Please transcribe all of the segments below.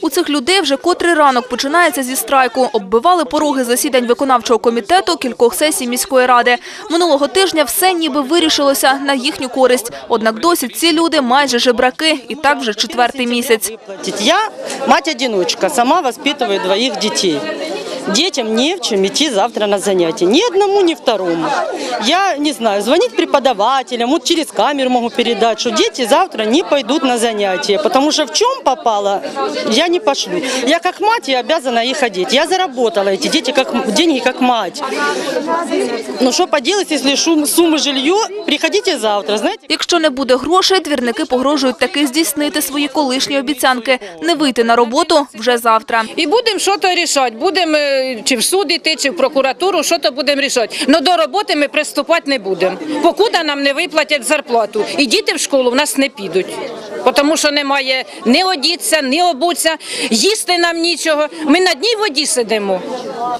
У цих людей вже котрий ранок починається зі страйку. Оббивали пороги засідань виконавчого комітету кількох сесій міської ради. Минулого тижня все ніби вирішилося на їхню користь. Однак досі ці люди майже жебраки. І так вже четвертий місяць. Я мать-одиночка, сама воспитую двоїх детей. Детям не в чем идти завтра на занятия. Ни одному, ни второму. Я не знаю, звонить преподавателям, вот через камеру могу передать, что дети завтра не пойдут на занятия. Потому что в чем попало, я не пошлю. Я как мать, я обязана их одеть. Я заработала эти дети как, деньги как мать. Ну что поделать, если шум, суммы жилье, приходите завтра, знаете. Якщо не буде грошей, двірники погрожують таки здійснити свої колишні обіцянки – не вийти на роботу вже завтра. І будемо щось рішати. Будемо е, чи в суд іти, чи в прокуратуру, що то будемо рішати. Но до роботи ми приступати не будемо. Покуда нам не виплатять зарплату. І діти в школу в нас не підуть. Тому що немає ні одіться, ні обуться, їсти нам нічого. Ми на дній воді сидимо.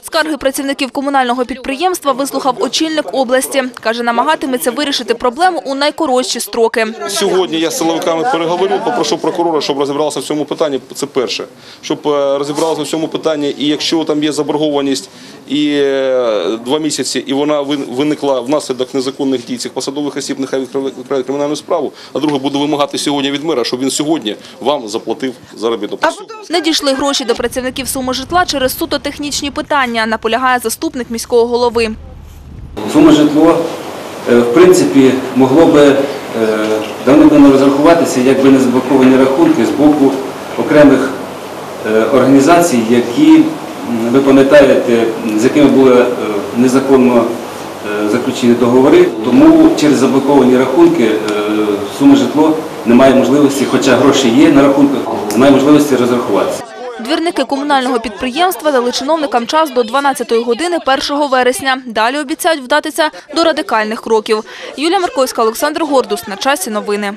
Скарги працівників комунального підприємства вислухав очільник області. Каже, намагатиметься вирішити проблему у найкоротші строки. Сьогодні я з силовиками переговорю, попрошу прокурора, щоб розібралися в цьому питанні. Це перше, щоб е, розібралися в цьому питанні. І якщо там є заборгованість і е, два місяці, і вона вин- виникла внаслідок незаконних дій цих посадових осіб, нехай відкриває кримінальну справу. А друге, буду вимагати сьогодні від мера, щоб він сьогодні вам заплатив заробітну плату. Не дійшли гроші до працівників Суможитла через суто технічні питання, наполягає заступник міського голови. Сума житло, е, в принципі, могло би е, давно-давно розрахуватися, якби не заблоковані рахунки з боку окремих організацій, які, ви пам'ятаєте, з якими були е, незаконно е, заключені договори. Тому через заблоковані рахунки е, сума житло немає можливості, хоча гроші є на рахунках, немає можливості розрахуватися. Двірники комунального підприємства дали чиновникам час до 12 години 1 вересня. Далі обіцяють вдатися до радикальних кроків. Юлія Марковська, Олександр Гордус. На часі новини.